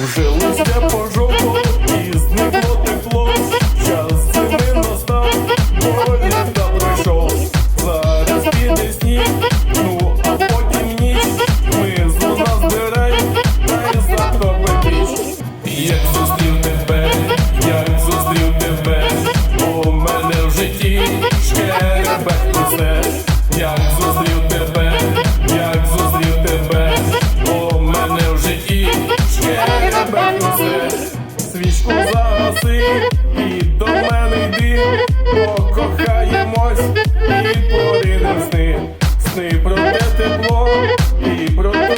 Уже листя пожовкло, і зникло тепло, час зими настав, бо літа прийшов, зараз піде сніг, ну а потім ніч, ми з луна збирай, та й завтра піч, як зустрів тебе. і ще небезе, свічку загаси і до мене йди, покохаємось і поринем сни, сни про те тепло і про те.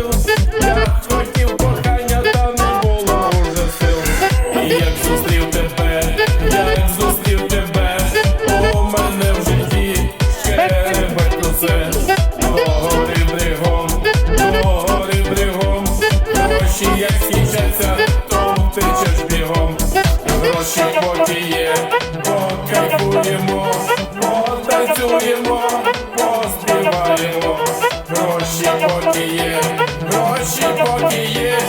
Гроші поки є, покайфуємо, потанцюємо, поспіваємо. Гроші поки є, гроші поки є,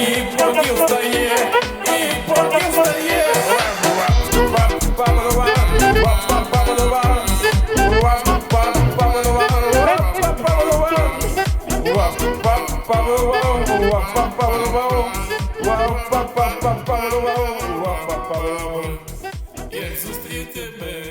і поки встає, і поки встає. Як зустрів тебе, як зустрів тебе,